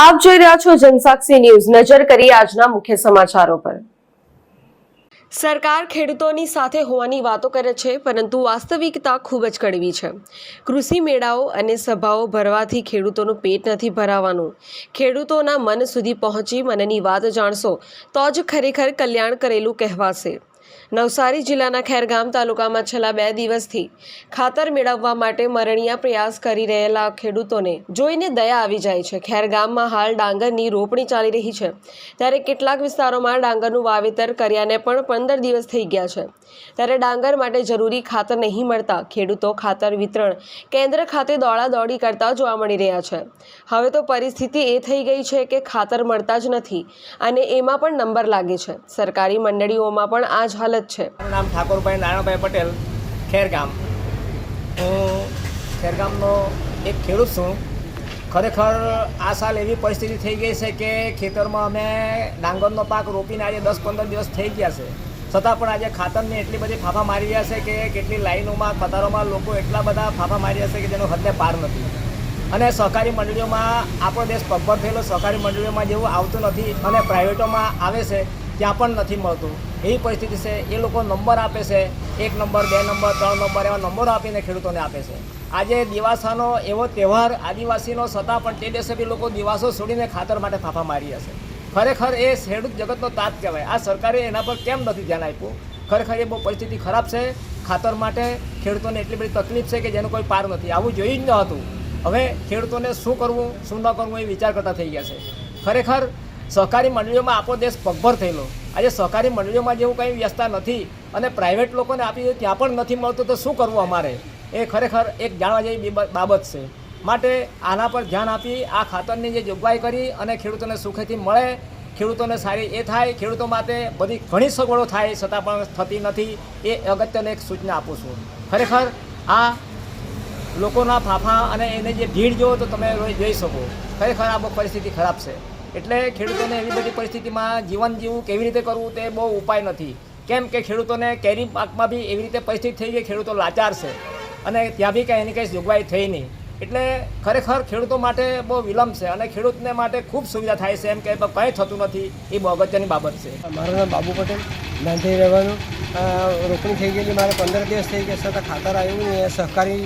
આપ જોઈ રહ્યા છો જનસાક્ષી ન્યૂઝ. નજર કરી આજના મુખ્ય સમાચારો પર. સરકાર ખેડૂતોની સાથે હોવાની વાતો કરે છે, પરંતુ વાસ્તવિકતા ખૂબ જ કડવી છે. કૃષિ મેળાઓ અને સભાઓ ભરવાથી ખેડૂતોનું પેટ નથી ભરાવાનું. ખેડૂતોના મન સુધી પહોંચી મનની વાત જાણશો તો જ ખરેખર કલ્યાણ કરેલું કહેવાશે. નવસારી જિલ્લાના ખેરગામ તાલુકામાં છેલ્લા બે દિવસથી ખાતર મેળવવા માટે મરણિયા પ્રયાસ કરી રહેલા ખેડૂતોને જોઈને દયા આવી જાય છે. ખેરગામમાં હાલ ડાંગરની રોપણી ચાલી રહી છે. ત્યારે કેટલાક વિસ્તારોમાં ડાંગરનું વાવેતર કર્યાને પણ પંદર દિવસ થઈ ગયા છે. ત્યારે ડાંગર માટે જરૂરી ખાતર નહીં મળતા ખેડૂતો ખાતર વિતરણ કેન્દ્ર ખાતે દોડાદોડી કરતા જોવા મળી રહ્યા છે. હવે તો પરિસ્થિતિ એ થઈ ગઈ છે કે ખાતર મળતા જ નથી અને એમાં પણ નંબર લાગે છે. સરકારી મંડળીઓમાં પણ આ જ હાલત છે. મારું નામ ઠાકોરભાઈ નારાયણભાઈ પટેલ, ખેરગામ. હું ખેરગામનો એક ખેડૂત છું. ખરેખર આ સાલ એવી પરિસ્થિતિ થઈ ગઈ છે કે ખેતરમાં અમે ડાંગરનો પાક રોપીને આજે દસ પંદર દિવસ થઈ ગયા છે. છતાં પણ આજે ખાતરની એટલી બધી ફાફા મારી રહ્યા છે કે કેટલી લાઈનોમાં, કતારોમાં લોકો એટલા બધા ફાફા મારી રહ્યા છે કે જેનો હદને પાર નથી. અને સહકારી મંડળીઓમાં આપણો દેશ પગભર થયેલો સહકારી મંડળીઓમાં જેવું આવતું નથી અને પ્રાઇવેટોમાં આવે છે, ત્યાં પણ નથી મળતું. એવી પરિસ્થિતિ છે, એ લોકો નંબર આપે છે, એક નંબર, બે નંબર, ત્રણ નંબર એવા નંબરો આપીને ખેડૂતોને આપે છે. આજે દિવાસાનો એવો તહેવાર આદિવાસીનો છતાં પણ તે દિવસે બી લોકો દિવાસો છોડીને ખાતર માટે ફાફા મારી હશે. ખરેખર એ ખેડૂત જગતનો તાત કહેવાય. આ સરકારે એના પર કેમ નથી ધ્યાન આપ્યું? ખરેખર એ બહુ પરિસ્થિતિ ખરાબ છે. ખાતર માટે ખેડૂતોને એટલી બધી તકલીફ છે કે જેનો કોઈ પાર નથી. આવું જોયું જ ન હતું. હવે ખેડૂતોને શું કરવું, શું ન કરવું એ વિચાર કરતા થઈ ગયા છે. ખરેખર સહકારી મંડળીઓમાં આપણો દેશ પગભર થયેલો. આજે સહકારી મંડળીઓમાં જેવું કંઈ વ્યવસ્થા નથી અને પ્રાઇવેટ લોકોને આપી ત્યાં પણ નથી મળતું, તો શું કરવું અમારે? એ ખરેખર એક જાણવા જેવી બાબત છે. માટે આના પર ધ્યાન આપી, આ ખાતરની જે જોગવાઈ કરી અને ખેડૂતોને સુખેથી મળે. ખેડૂતોને સારી એ થાય, ખેડૂતો માટે બધી ઘણી સગવડો થાય, છતાં પણ થતી નથી. એ અગત્યને એક સૂચના આપું છું. ખરેખર આ લોકોના ફાફા અને એને જે ભીડ જુઓ તો તમે જોઈ શકો. ખરેખર આ પરિસ્થિતિ ખરાબ છે? એટલે ખેડૂતોને એવી બધી પરિસ્થિતિમાં જીવન જીવવું કેવી રીતે કરવું તે બહુ ઉપાય નથી. કેમ કે ખેડૂતોને કેરી પાકમાં બી એવી રીતે પરિસ્થિતિ થઈ ગઈ, ખેડૂતો લાચાર છે. અને ત્યાં બી કંઈ એની કંઈ જોગવાઈ થઈ નહીં. એટલે ખરેખર ખેડૂતો માટે બહુ વિલંબ છે અને ખેડૂતને માટે ખૂબ સુવિધા થાય છે એમ કે કંઈ થતું નથી, એ બહુ અગત્યની બાબત છે. મારું નામ બાબુ પટેલ નાંધી રહેવાનું. રોપણી થઈ ગયેલી, મારે પંદર દિવસ થઈ ગયા છતાં ખાતર આવ્યું નહીં, સહકારી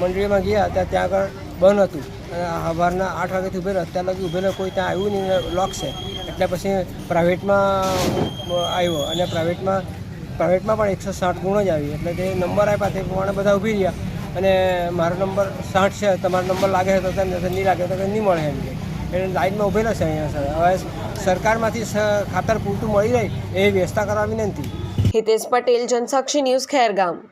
મંડળીમાં ગયા ત્યાં ત્યાં આગળ બંધ હતું. અને સવારના આઠ વાગ્યાથી ઉભેલો. અત્યાર લગી ઉભેલો કોઈ ત્યાં આવ્યું નહીં લોક છે. એટલે પછી પ્રાઇવેટમાં આવ્યો. અને પ્રાઇવેટમાં પ્રાઇવેટમાં પણ એકસો સાઠ ગુણ જ આવી. એટલે તે નંબર આપ્યા તે પ્રમાણે બધા ઊભી રહ્યા. અને મારો નંબર સાઠ છે. તમારો નંબર લાગે છે તો નહીં લાગે તો નહીં મળે એમ એટલે લાઇનમાં ઊભેલા છે અહીંયા સર. હવે સરકારમાંથી ખાતર પૂરતું મળી રહે એ વ્યવસ્થા કરવા વિનંતી. હિતેશ પટેલ, જનસાક્ષી ન્યૂઝ, ખેરગામ.